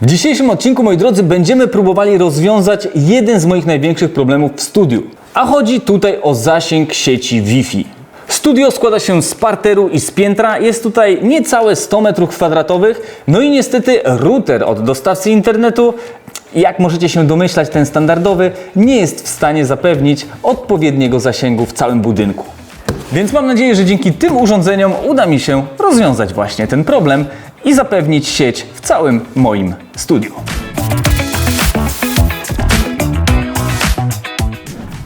W dzisiejszym odcinku, moi drodzy, będziemy próbowali rozwiązać jeden z moich największych problemów w studiu. A chodzi tutaj o zasięg sieci Wi-Fi. Studio składa się z parteru i z piętra, jest tutaj niecałe 100 m2, no i niestety router od dostawcy internetu, jak możecie się domyślać, ten standardowy, nie jest w stanie zapewnić odpowiedniego zasięgu w całym budynku. Więc mam nadzieję, że dzięki tym urządzeniom uda mi się rozwiązać właśnie ten problem i zapewnić sieć w całym moim studiu.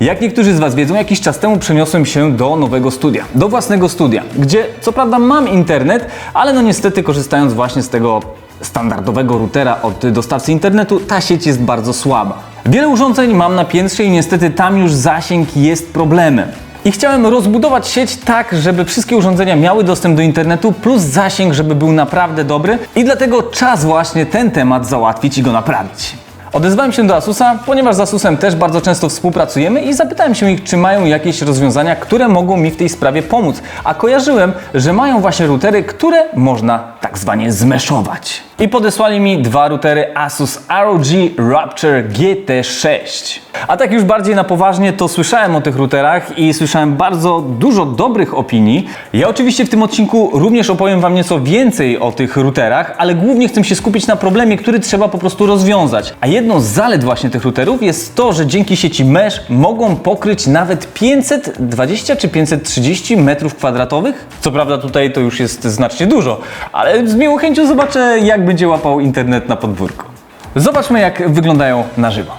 Jak niektórzy z Was wiedzą, jakiś czas temu przeniosłem się do nowego studia, do własnego studia, gdzie co prawda mam internet, ale no niestety korzystając właśnie z tego standardowego routera od dostawcy internetu, ta sieć jest bardzo słaba. Wiele urządzeń mam na piętrze i niestety tam już zasięg jest problemem. I chciałem rozbudować sieć tak, żeby wszystkie urządzenia miały dostęp do internetu, plus zasięg, żeby był naprawdę dobry. I dlatego czas właśnie ten temat załatwić i go naprawić. Odezwałem się do Asusa, ponieważ z Asusem też bardzo często współpracujemy i zapytałem się ich, czy mają jakieś rozwiązania, które mogą mi w tej sprawie pomóc. A kojarzyłem, że mają właśnie routery, które można tak zwanie zmeszować. I podesłali mi dwa routery Asus ROG Rapture GT6. A tak już bardziej na poważnie, to słyszałem o tych routerach i słyszałem bardzo dużo dobrych opinii. Ja oczywiście w tym odcinku również opowiem Wam nieco więcej o tych routerach, ale głównie chcę się skupić na problemie, który trzeba po prostu rozwiązać. A jedną z zalet właśnie tych routerów jest to, że dzięki sieci mesh mogą pokryć nawet 520 czy 530 metrów kwadratowych. Co prawda tutaj to już jest znacznie dużo, ale z miłą chęcią zobaczę, jak będzie łapał internet na podwórku. Zobaczmy, jak wyglądają na żywo.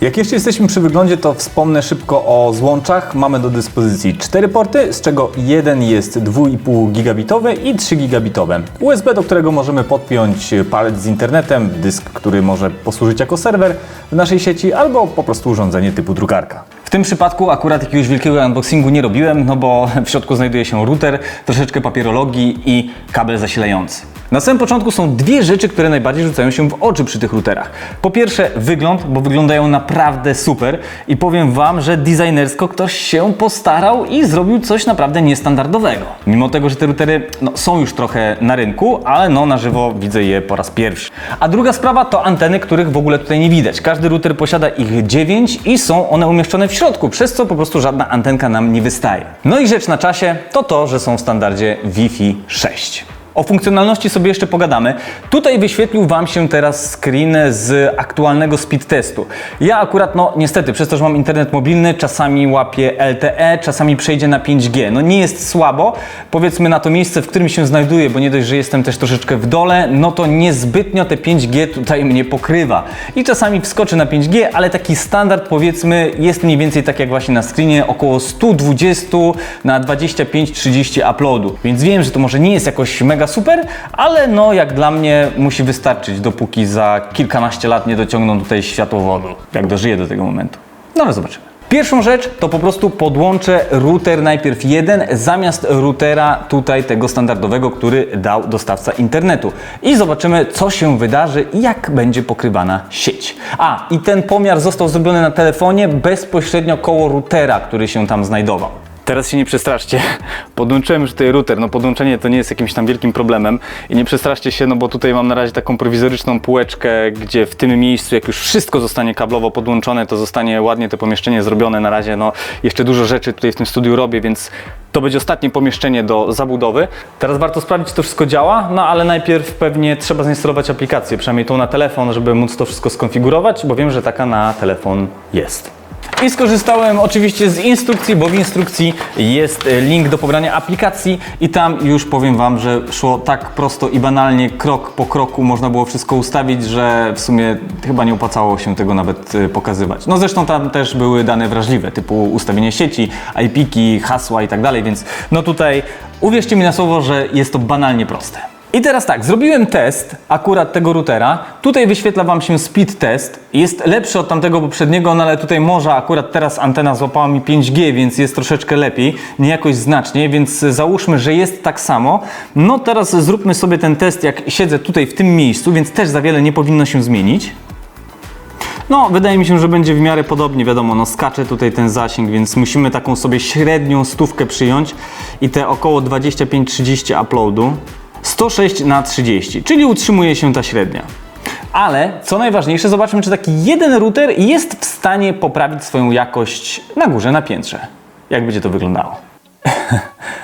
Jak jeszcze jesteśmy przy wyglądzie, to wspomnę szybko o złączach. Mamy do dyspozycji cztery porty, z czego jeden jest 2,5 gigabitowy i 3 gigabitowe. USB, do którego możemy podpiąć palec z internetem, dysk, który może posłużyć jako serwer w naszej sieci, albo po prostu urządzenie typu drukarka. W tym przypadku akurat jakiegoś wielkiego unboxingu nie robiłem, no bo w środku znajduje się router, troszeczkę papierologii i kabel zasilający. Na samym początku są dwie rzeczy, które najbardziej rzucają się w oczy przy tych routerach. Po pierwsze wygląd, bo wyglądają naprawdę super i powiem Wam, że designersko ktoś się postarał i zrobił coś naprawdę niestandardowego. Mimo tego, że te routery no, są już trochę na rynku, ale no na żywo widzę je po raz pierwszy. A druga sprawa to anteny, których w ogóle tutaj nie widać. Każdy router posiada ich 9 i są one umieszczone w środku, przez co po prostu żadna antenka nam nie wystaje. No i rzecz na czasie to to, że są w standardzie Wi-Fi 6. O funkcjonalności sobie jeszcze pogadamy. Tutaj wyświetlił Wam się teraz screen z aktualnego speed testu. Ja akurat, no niestety, przez to, że mam internet mobilny, czasami łapię LTE, czasami przejdzie na 5G. No nie jest słabo, powiedzmy na to miejsce, w którym się znajduję, bo nie dość, że jestem też troszeczkę w dole, no to niezbytnio te 5G tutaj mnie pokrywa. I czasami wskoczy na 5G, ale taki standard powiedzmy jest mniej więcej tak jak właśnie na screenie, około 120 na 25-30 uploadu. Więc wiem, że to może nie jest jakoś mega super, ale no jak dla mnie musi wystarczyć, dopóki za kilkanaście lat nie dociągną tutaj światłowodu, jak dożyję do tego momentu. No ale zobaczymy. Pierwszą rzecz to po prostu podłączę router najpierw jeden zamiast routera tutaj tego standardowego, który dał dostawca internetu. I zobaczymy co się wydarzy i jak będzie pokrywana sieć. A i ten pomiar został zrobiony na telefonie bezpośrednio koło routera, który się tam znajdował. Teraz się nie przestraszcie. Podłączyłem już tutaj router. No podłączenie to nie jest jakimś tam wielkim problemem. I nie przestraszcie się, no bo tutaj mam na razie taką prowizoryczną półeczkę, gdzie w tym miejscu, jak już wszystko zostanie kablowo podłączone, to zostanie ładnie to pomieszczenie zrobione. Na razie no jeszcze dużo rzeczy tutaj w tym studiu robię, więc to będzie ostatnie pomieszczenie do zabudowy. Teraz warto sprawdzić, czy to wszystko działa, no ale najpierw pewnie trzeba zainstalować aplikację, przynajmniej tą na telefon, żeby móc to wszystko skonfigurować, bo wiem, że taka na telefon jest. I skorzystałem oczywiście z instrukcji, bo w instrukcji jest e, link do pobrania aplikacji i tam już powiem Wam, że szło tak prosto i banalnie, krok po kroku można było wszystko ustawić, że w sumie chyba nie opłacało się tego nawet e, pokazywać. No zresztą tam też były dane wrażliwe, typu ustawienie sieci, IP-ki, hasła i tak dalej, więc no tutaj uwierzcie mi na słowo, że jest to banalnie proste. I teraz tak, zrobiłem test akurat tego routera. Tutaj wyświetla Wam się speed test. Jest lepszy od tamtego poprzedniego, no ale tutaj może akurat teraz antena złapała mi 5G, więc jest troszeczkę lepiej, nie jakoś znacznie, więc załóżmy, że jest tak samo. No teraz zróbmy sobie ten test, jak siedzę tutaj w tym miejscu, więc też za wiele nie powinno się zmienić. No, wydaje mi się, że będzie w miarę podobnie, wiadomo, no skacze tutaj ten zasięg, więc musimy taką sobie średnią stówkę przyjąć i te około 25-30 uploadu. 106 na 30, czyli utrzymuje się ta średnia. Ale co najważniejsze, zobaczmy, czy taki jeden router jest w stanie poprawić swoją jakość na górze, na piętrze. Jak będzie to wyglądało?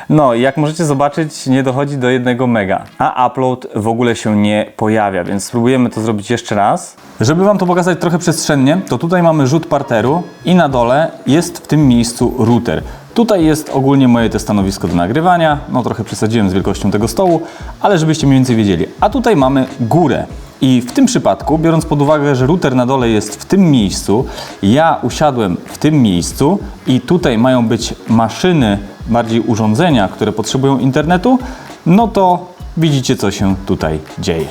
No, jak możecie zobaczyć, nie dochodzi do jednego mega, a upload w ogóle się nie pojawia, więc spróbujemy to zrobić jeszcze raz. Żeby Wam to pokazać trochę przestrzennie, to tutaj mamy rzut parteru i na dole jest w tym miejscu router. Tutaj jest ogólnie moje te stanowisko do nagrywania, no trochę przesadziłem z wielkością tego stołu, ale żebyście mniej więcej wiedzieli. A tutaj mamy górę. I w tym przypadku, biorąc pod uwagę, że router na dole jest w tym miejscu, ja usiadłem w tym miejscu i tutaj mają być maszyny, bardziej urządzenia, które potrzebują internetu, no to widzicie, co się tutaj dzieje.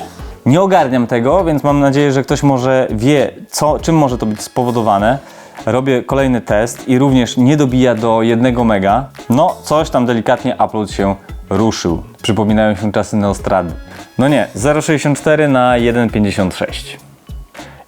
Nie ogarniam tego, więc mam nadzieję, że ktoś może wie, co, czym może to być spowodowane. Robię kolejny test i również nie dobija do 1 mega. No, coś tam delikatnie upload się ruszył. Przypominają się czasy Neostrady. No nie, 0,64 na 1,56.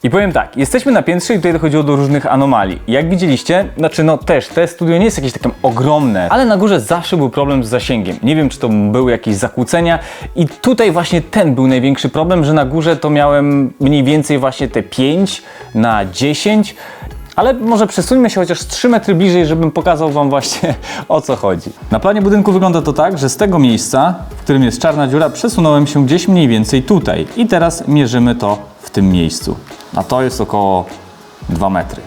I powiem tak, jesteśmy na piętrze i tutaj dochodziło do różnych anomalii. Jak widzieliście, znaczy no też, te studio nie jest jakieś takie ogromne, ale na górze zawsze był problem z zasięgiem. Nie wiem, czy to były jakieś zakłócenia i tutaj właśnie ten był największy problem, że na górze to miałem mniej więcej właśnie te 5 na 10 ale może przesuńmy się chociaż 3 metry bliżej, żebym pokazał Wam właśnie o co chodzi. Na planie budynku wygląda to tak, że z tego miejsca, w którym jest czarna dziura, przesunąłem się gdzieś mniej więcej tutaj. I teraz mierzymy to w tym miejscu. A to jest około 2 metry.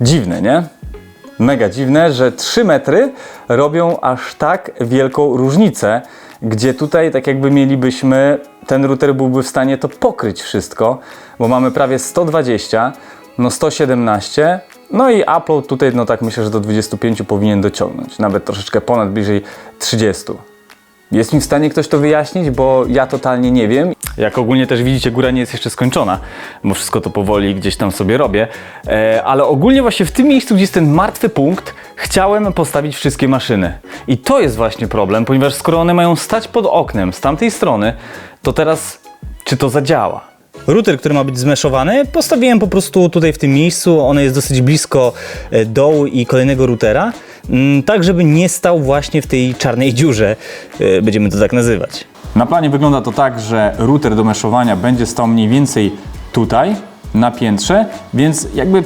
Dziwne, nie? Mega dziwne, że 3 metry robią aż tak wielką różnicę, gdzie tutaj tak jakby mielibyśmy, ten router byłby w stanie to pokryć wszystko, bo mamy prawie 120, no 117, no i upload tutaj, no tak myślę, że do 25 powinien dociągnąć, nawet troszeczkę ponad, bliżej 30. Jest mi w stanie ktoś to wyjaśnić, bo ja totalnie nie wiem. Jak ogólnie też widzicie, góra nie jest jeszcze skończona, bo wszystko to powoli gdzieś tam sobie robię. E, ale ogólnie właśnie w tym miejscu, gdzie jest ten martwy punkt, chciałem postawić wszystkie maszyny. I to jest właśnie problem, ponieważ skoro one mają stać pod oknem z tamtej strony, to teraz czy to zadziała? Router, który ma być zmeszowany, postawiłem po prostu tutaj w tym miejscu. Ono jest dosyć blisko e, dołu i kolejnego routera, mm, tak żeby nie stał właśnie w tej czarnej dziurze. e, Będziemy to tak nazywać. Na planie wygląda to tak, że router do meszowania będzie stał mniej więcej tutaj, na piętrze, więc jakby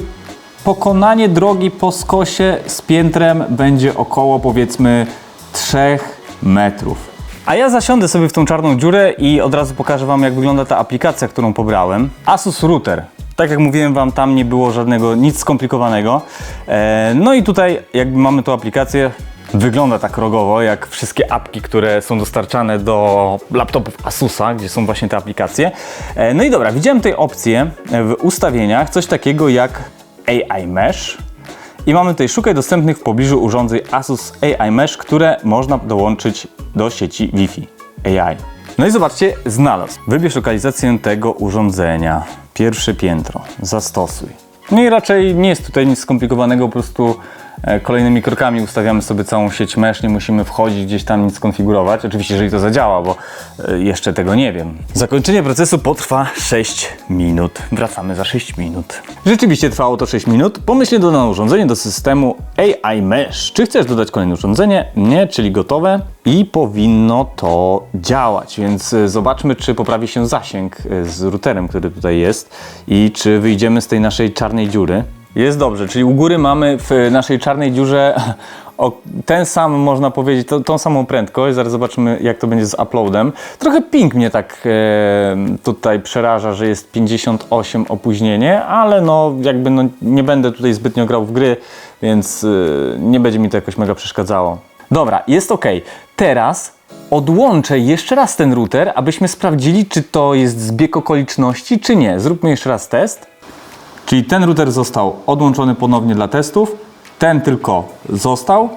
pokonanie drogi po skosie z piętrem będzie około powiedzmy 3 metrów. A ja zasiądę sobie w tą czarną dziurę i od razu pokażę Wam, jak wygląda ta aplikacja, którą pobrałem. Asus Router. Tak jak mówiłem Wam, tam nie było żadnego, nic skomplikowanego. E, no i tutaj jakby mamy tą aplikację, wygląda tak rogowo, jak wszystkie apki, które są dostarczane do laptopów Asusa, gdzie są właśnie te aplikacje. E, no i dobra, widziałem tutaj opcję w ustawieniach, coś takiego jak AI Mesh. I mamy tutaj szukaj dostępnych w pobliżu urządzeń Asus AI Mesh, które można dołączyć do sieci Wi-Fi AI. No i zobaczcie, znalazł. Wybierz lokalizację tego urządzenia. Pierwsze piętro. Zastosuj. No i raczej nie jest tutaj nic skomplikowanego, po prostu kolejnymi krokami ustawiamy sobie całą sieć mesh, nie musimy wchodzić gdzieś tam nic konfigurować. Oczywiście, jeżeli to zadziała, bo e, jeszcze tego nie wiem. Zakończenie procesu potrwa 6 minut. Wracamy za 6 minut. Rzeczywiście trwało to 6 minut. Pomyślnie dodano urządzenie do systemu AI Mesh. Czy chcesz dodać kolejne urządzenie? Nie, czyli gotowe. I powinno to działać, więc e, zobaczmy, czy poprawi się zasięg e, z routerem, który tutaj jest i czy wyjdziemy z tej naszej czarnej dziury. Jest dobrze, czyli u góry mamy w naszej czarnej dziurze o, ten sam, można powiedzieć, to, tą samą prędkość. Zaraz zobaczymy, jak to będzie z uploadem. Trochę ping mnie tak e, tutaj przeraża, że jest 58 opóźnienie, ale no jakby no, nie będę tutaj zbytnio grał w gry, więc e, nie będzie mi to jakoś mega przeszkadzało. Dobra, jest ok. Teraz odłączę jeszcze raz ten router, abyśmy sprawdzili, czy to jest zbieg okoliczności, czy nie. Zróbmy jeszcze raz test. Czyli ten router został odłączony ponownie dla testów, ten tylko został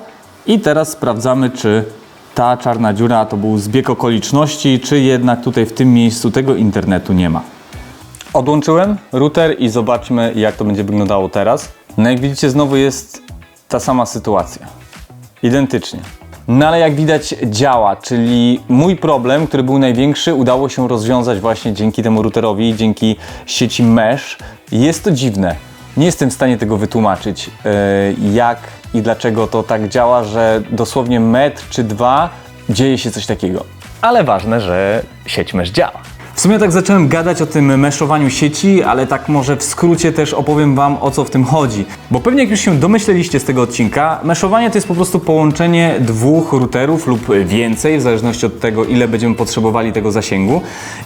i teraz sprawdzamy, czy ta czarna dziura to był zbieg okoliczności, czy jednak tutaj w tym miejscu tego internetu nie ma. Odłączyłem router i zobaczmy, jak to będzie wyglądało teraz. No jak widzicie, znowu jest ta sama sytuacja. Identycznie. No ale jak widać działa, czyli mój problem, który był największy, udało się rozwiązać właśnie dzięki temu routerowi, dzięki sieci mesh. Jest to dziwne. Nie jestem w stanie tego wytłumaczyć, yy, jak i dlaczego to tak działa, że dosłownie metr czy dwa dzieje się coś takiego. Ale ważne, że sieć mesh działa. W sumie tak zacząłem gadać o tym meszowaniu sieci, ale tak może w skrócie też opowiem Wam o co w tym chodzi. Bo pewnie jak już się domyśleliście z tego odcinka, meszowanie to jest po prostu połączenie dwóch routerów lub więcej, w zależności od tego ile będziemy potrzebowali tego zasięgu.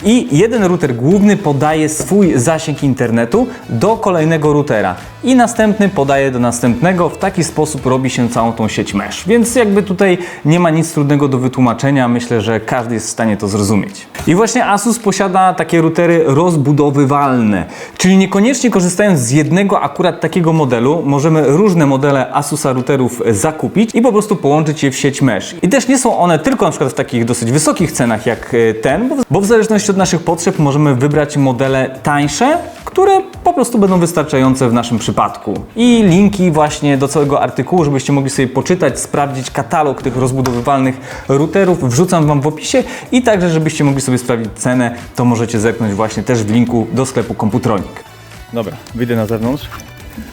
I jeden router główny podaje swój zasięg internetu do kolejnego routera i następny podaje do następnego. W taki sposób robi się całą tą sieć mesh. Więc jakby tutaj nie ma nic trudnego do wytłumaczenia, myślę, że każdy jest w stanie to zrozumieć. I właśnie Asus posiada takie routery rozbudowywalne, czyli niekoniecznie korzystając z jednego akurat takiego modelu, możemy różne modele Asusa routerów zakupić i po prostu połączyć je w sieć mesh. I też nie są one tylko na przykład w takich dosyć wysokich cenach jak e, ten, bo w zależności od naszych potrzeb możemy wybrać modele tańsze, które po prostu będą wystarczające w naszym przypadku. I linki właśnie do całego artykułu, żebyście mogli sobie poczytać, sprawdzić katalog tych rozbudowywalnych routerów, wrzucam Wam w opisie i także, żebyście mogli sobie sprawdzić cenę, to możecie zerknąć właśnie też w linku do sklepu Komputronik. Dobra, wyjdę na zewnątrz,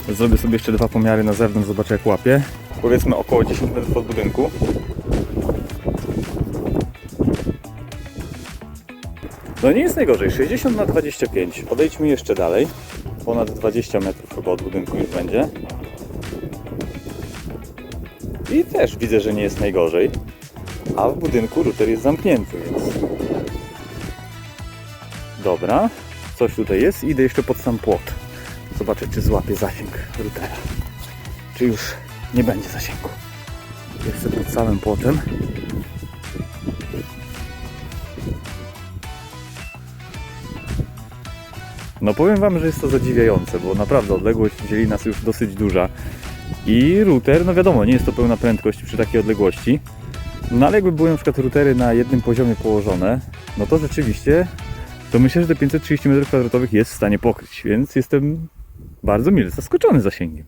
zrobię sobie jeszcze dwa pomiary na zewnątrz, zobaczę jak łapie. Powiedzmy około 10 metrów od budynku. No nie jest najgorzej, 60 na 25. Podejdźmy jeszcze dalej. Ponad 20 metrów chyba od budynku już będzie. I też widzę, że nie jest najgorzej. A w budynku router jest zamknięty, więc... Dobra, coś tutaj jest. Idę jeszcze pod sam płot. Zobaczę, czy złapie zasięg routera. Czy już nie będzie zasięgu. Jestem pod samym płotem. No powiem Wam, że jest to zadziwiające, bo naprawdę odległość dzieli nas już dosyć duża. I router, no wiadomo, nie jest to pełna prędkość przy takiej odległości. No ale jakby były na przykład routery na jednym poziomie położone, no to rzeczywiście, to myślę, że te 530 m2 jest w stanie pokryć, więc jestem bardzo mile zaskoczony zasięgiem.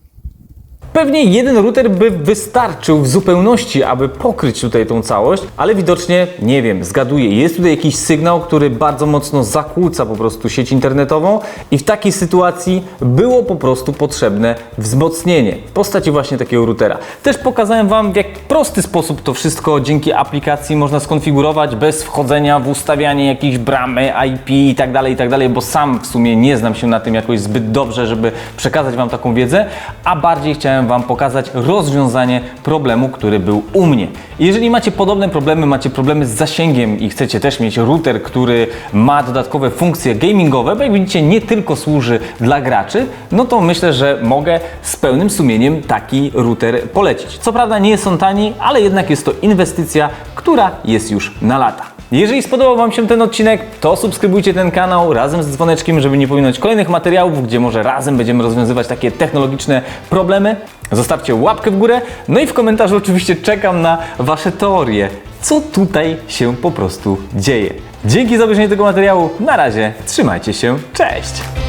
Pewnie jeden router by wystarczył w zupełności, aby pokryć tutaj tą całość, ale widocznie, nie wiem, zgaduję, jest tutaj jakiś sygnał, który bardzo mocno zakłóca po prostu sieć internetową i w takiej sytuacji było po prostu potrzebne wzmocnienie w postaci właśnie takiego routera. Też pokazałem Wam w jak prosty sposób to wszystko dzięki aplikacji można skonfigurować bez wchodzenia w ustawianie jakiejś bramy IP i tak dalej, i tak dalej, bo sam w sumie nie znam się na tym jakoś zbyt dobrze, żeby przekazać Wam taką wiedzę, a bardziej Wam pokazać rozwiązanie problemu, który był u mnie. Jeżeli macie podobne problemy, macie problemy z zasięgiem i chcecie też mieć router, który ma dodatkowe funkcje gamingowe, bo jak widzicie nie tylko służy dla graczy, no to myślę, że mogę z pełnym sumieniem taki router polecić. Co prawda nie jest on tani, ale jednak jest to inwestycja, która jest już na lata. Jeżeli spodobał Wam się ten odcinek, to subskrybujcie ten kanał razem z dzwoneczkiem, żeby nie pominąć kolejnych materiałów, gdzie może razem będziemy rozwiązywać takie technologiczne problemy. Zostawcie łapkę w górę, no i w komentarzu oczywiście czekam na Wasze teorie, co tutaj się po prostu dzieje. Dzięki za obejrzenie tego materiału, na razie, trzymajcie się, cześć!